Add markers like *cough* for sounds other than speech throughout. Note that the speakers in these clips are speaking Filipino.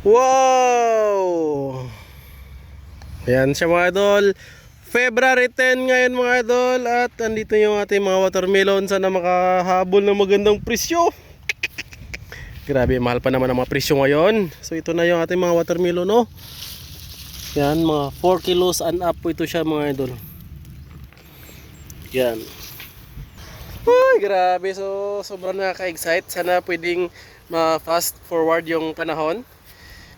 Wow! Ayan siya mga idol. February 10 ngayon mga idol at andito yung ating mga watermelon. Sana makahabol ng magandang presyo. Grabe, mahal pa naman ang mga presyo ngayon. So ito na yung ating mga watermelon no. Yan, mga 4 kilos and up po ito siya mga idol. Yan. Ay, grabe. So, sobrang nakaka-excite. Sana pwedeng ma-fast forward yung panahon.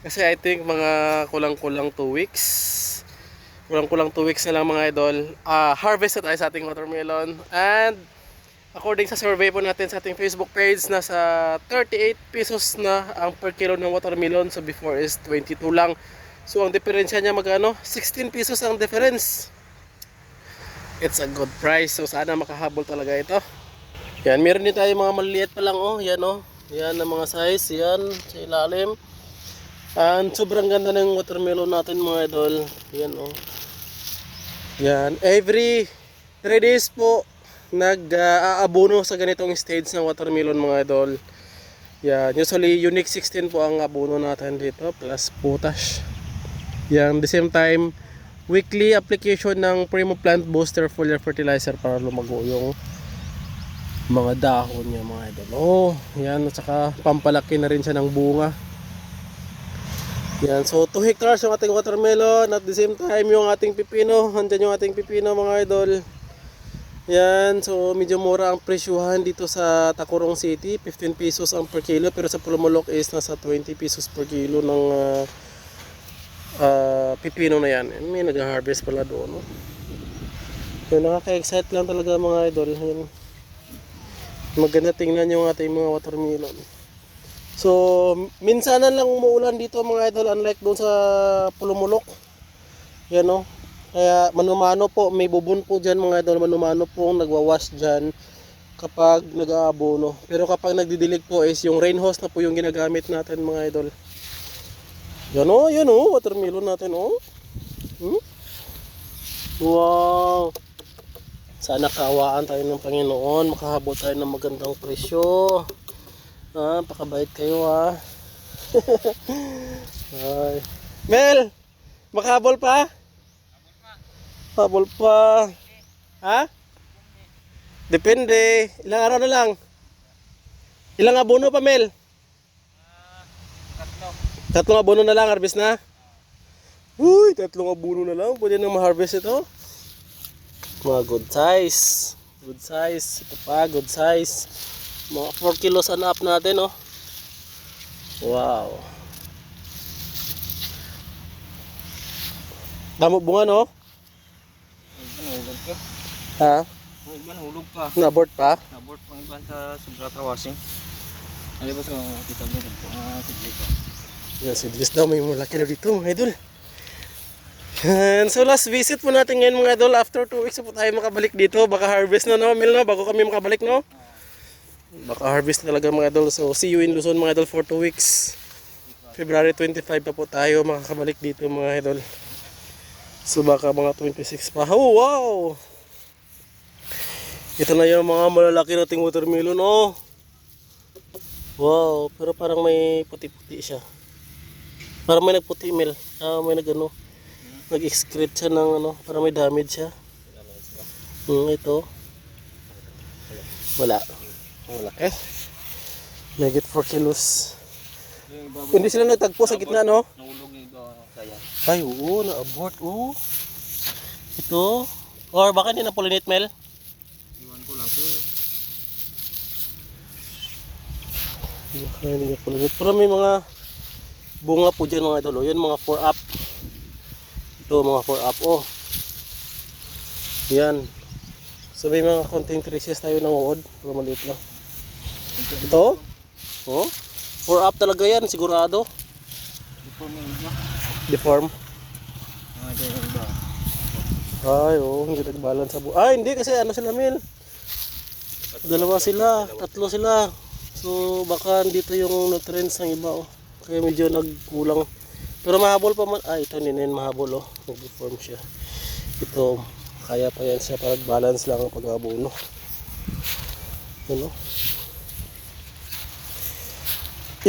Kasi I think mga kulang-kulang 2 weeks. Kulang-kulang 2 weeks na lang mga idol. Ah, harvest na tayo sa ating watermelon. And according sa survey po natin sa ating Facebook page, nasa 38 pesos na ang per kilo ng watermelon. So before is 22 lang. So ang diferensya niya magkano? 16 pesos ang difference. It's a good price. So sana makahabol talaga ito. Yan, meron din tayo mga maliliit pa lang oh. Yan oh. Yan ang mga size. Yan sa ilalim. And sobrang ganda ng watermelon natin mga idol. Yan oh. Yan. Every 3 days po nag-aabono sa ganitong stage ng watermelon mga idol. Yan. Usually unique 16 po ang abono natin dito plus potash. Yan. The same time weekly application ng Primo Plant Booster Foliar Fertilizer para lumago yung mga dahon niya mga idol. Oh, yan at saka pampalaki na rin siya ng bunga. Yan, so 2 hectares yung ating watermelon at the same time yung ating pipino. Andyan yung ating pipino mga idol. Yan, so medyo mura ang presyuhan dito sa Tacorong City. 15 pesos ang per kilo pero sa Pulumulok is nasa 20 pesos per kilo ng ah, ah, pipino na yan. May nag-harvest pala doon. No? So nakaka-excite lang talaga mga idol. Yan. Maganda tingnan yung ating mga watermelon. So, minsanan lang umuulan dito mga idol unlike doon sa Pulumulok. Yan no. Kaya manumano po, may bubon po dyan mga idol, manumano po ang nagwawash dyan kapag nag-aabono. Pero kapag nagdidilig po is yung rain hose na po yung ginagamit natin mga idol. Yan o, yan o, watermelon natin o. Hmm? Wow! Sana kaawaan tayo ng Panginoon, makahabot tayo ng magandang presyo. Ah, pakabait kayo ha. *laughs* Ay. Mel, makahabol pa? Habol pa. Ha? Depende. Ilang araw na lang? Ilang abono pa, Mel? Tatlong abono na lang, harvest na? Uy, tatlong abono na lang. Pwede na ma-harvest ito. Mga good size. Good size. Ito pa, good size. Mga 4 kilos and up natin, oh. Wow. Damo bunga, no? Nahulog ka. Ha? Iba nahulog pa. Nabort pa? Nabort pang iba sa Subrata Washing. Ano ba sa kita mo dito? Ah, sige ko. Yan, sidlis daw. May malaki na dito, mga idol. And so last visit po natin ngayon mga idol. After 2 weeks po tayo makabalik dito. Baka harvest na no, Mil no? Bago kami makabalik no? Baka harvest talaga mga idol. So see you in Luzon mga idol for 2 weeks. February 25 pa po tayo makakabalik dito mga idol. So baka mga 26 pa. Oh wow! Ito na yung mga malalaki nating watermelon oh. Wow, pero parang may puti-puti siya. Parang may nagputi mil. Ah, may nagano. Nag-excrete siya ng ano, parang may damage siya. Hmm, ito. Wala. Wala eh. Nagit 4 kilos. Hindi sila nagtagpo sa gitna, no? nahulog yung kaya. Ay, oo, na-abort, oo. Ito. Or baka hindi na-pollinate, Mel? Iwan ko lang to. Baka hindi na-pollinate. Pero may mga bunga po dyan, mga idol. oh. Yan, mga 4 up. Ito, mga 4 up, oh. Yan. So may mga konting traces tayo ng uod. Pero maliit lang. Ito? Oh? 4 up talaga yan, sigurado. Deform. Yung iba. Ay, oh, hindi nag-balance sa bu- Ay, hindi kasi ano sila, Mil. Dalawa sila, tatlo sila. So, baka dito yung nutrients ng iba, oh. Kaya medyo nagkulang. Pero mahabol pa man. Ah, ito ninin mahabol, oh. Nag-deform siya. Ito, kaya pa yan siya para balance lang ang pag-abono. Ano?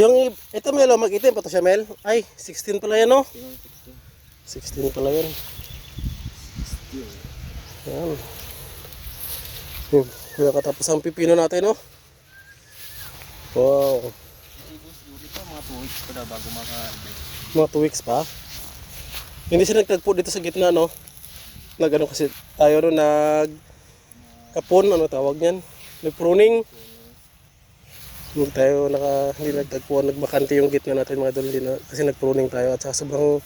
Yung, ito Mel, oh, mag-itim pa to siya Mel. Ay, 16 pala yan oh. 16, 16 pala yan. Yan. Yung, kaya katapos ang pipino natin oh. Wow. Mga 2 weeks pa. Mga 2 weeks pa. Hindi siya nagtagpo dito sa gitna no. Nag ano kasi tayo no nag kapon ano tawag niyan. Nag pruning. Hindi tayo naka hindi nagtagpo nagbakante yung gitna natin mga idol na, kasi nag pruning tayo at saka sobrang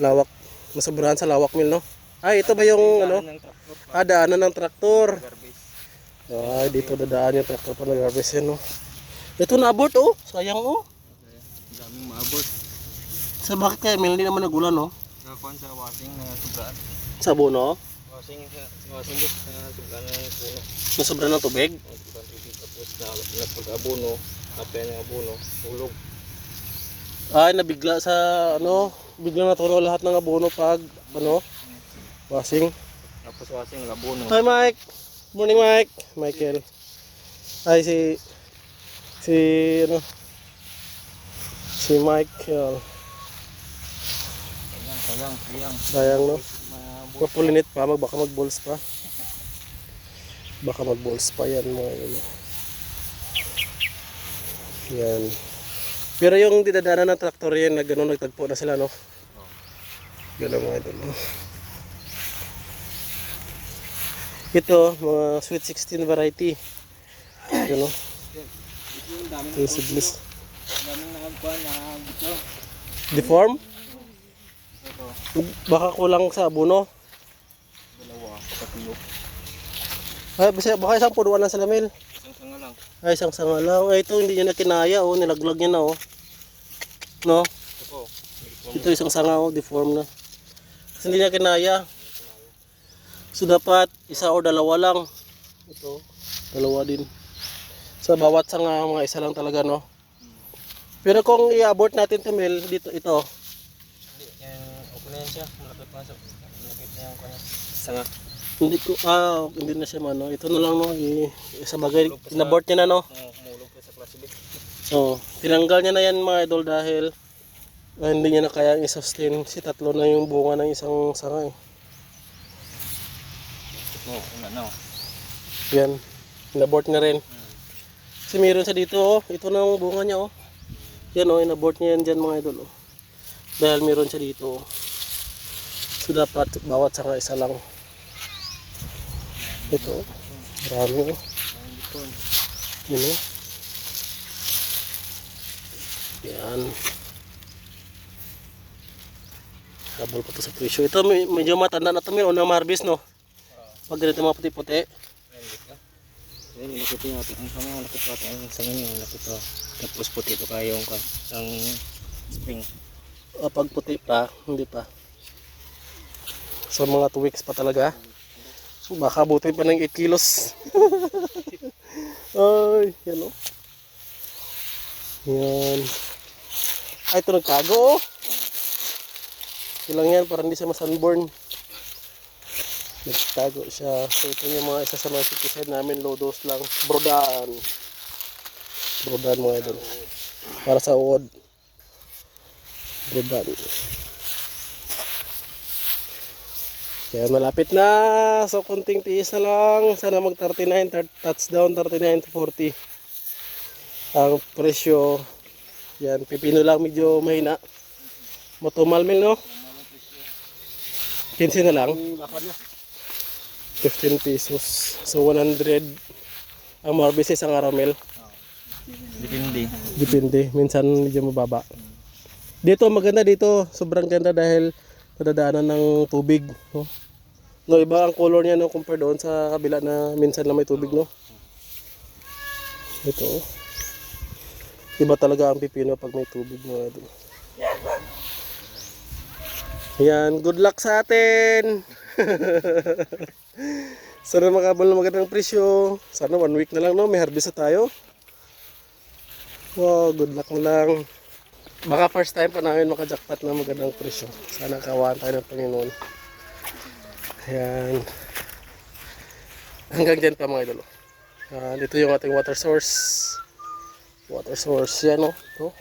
lawak masobrahan sa lawak mil no. Ay ito ba yung ano? Ah, daanan ng traktor. Ay, dito dadaan yung traktor pa nag-harvest yan no. Ito na abort oh. Sayang oh. Daming maabot. Sa bakit kaya Mil hindi naman nagulan no? Nakakuhan sa washing na sobraan. Sa buno. Washing book na sobraan ng puno. Nasobra ng tubig. Ang sobrang tubig tapos na, na pag-abono, kapya ng abono, hulog. Ay, nabigla sa ano, bigla natunaw lahat ng abono pag ano, washing. Tapos washing, abono. Hi Mike. Morning Mike. Michael. Ay si si ano si Mike. Uh, Sayang, sayang, sayang. sayang no. Mapulinit pa, mag baka mag-balls pa. Baka mag-balls pa yan mga ano. Yan. Pero yung didadaanan ng traktor yan, na gano'n nagtagpo na sila, no? Gano'n mga idol, no? Ito, mga sweet 16 variety. Yan, no? Ito yung seedless. daming nakakuhan na dito. Deform? Ito, Baka kulang sa abono. Tatlo. Ay, basta, baka isang punuan lang sa lamil. Isang sanga lang. Ay, isang sanga lang. Ay, ito, hindi niya na kinaya, oh. Nilaglag niya na, oh. No? Ito. Ito isang sanga oh, deform na. Kasi hindi niya kinaya. So dapat isa o dalawa lang. Ito, dalawa din. Sa bawat sanga mga isa lang talaga no. Pero kung i-abort natin to Mel, dito ito. Hindi, yan, okay na yan siya. Malapit na sa, malapit na yung kanya. Sanga. Hindi ko ah hindi na siya mano. Ito na lang no. I, sa bagay inabort niya na no. Mga humulog ka sa klase B. So, tinanggal niya na yan mga idol dahil ah, hindi niya na kaya i-sustain. Si tatlo na yung bunga ng isang sanga eh. Oh. Yan. Inabort na rin. Kasi meron sa dito, oh. Ito na ang bunga niya, oh. Yan, oh. Inabort niya yan dyan, mga idol, oh. Dahil meron siya dito, oh. So, dapat bawat sanga isa lang. Ito. Marami, oh. Yun, oh. Yan. Habol pa to sa presyo. Ito, medyo matanda na ito, may unang harvest, no? Pag ganito mga puti-puti. Ayan, malapit yung ating ang sanga, malapit pa. Ang sanga niya, malapit pa. Tapos puti ito kayo yung ka. Ang spring. O, pag puti pa, hindi pa. So mga 2 weeks pa talaga. So, baka butin pa ng 8 kilos. *laughs* Ay, yan o. Yan. Ay, ito nagtago oh. Ilang yan, para hindi siya masunburn. Nagtago siya. So ito yung mga isa sa mga city namin, low lang. Brodan. Brodan mga idol. Para sa uod. Brodan. Kaya malapit na. So kunting tiis na lang. Sana mag 39, tar- touchdown 39 to 40. Ang presyo. Yan, pipino lang medyo mahina. Matumal mil no? 15 na lang. 15 pesos. So 100 ang marbis sa isang araw mil. Depende. Depende. Minsan medyo mababa. Dito maganda dito. Sobrang ganda dahil nadadaanan ng tubig. No? No, iba ang color niya no compare doon sa kabila na minsan lang may tubig no. Ito. oh. Iba talaga ang pipino pag may tubig mga idol. Yan, good luck sa atin. *laughs* Sana makabal ng magandang presyo. Sana one week na lang no, may harvest na tayo. Wow, good luck na lang. Baka first time pa namin makajakpat na magandang presyo. Sana kawaan tayo ng Panginoon. Ayan. Hanggang dyan pa mga idolo. Ah, dito yung ating water source. Water source yan, no? Ito.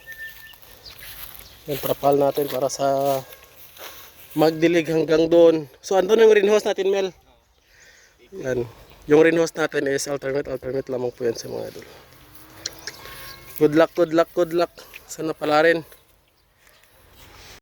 Yung trapal natin para sa magdilig hanggang doon. So, andun yung greenhouse natin, Mel. Yan. Yung greenhouse natin is alternate, alternate lamang po yan sa mga idol. Good luck, good luck, good luck. Sana pala rin.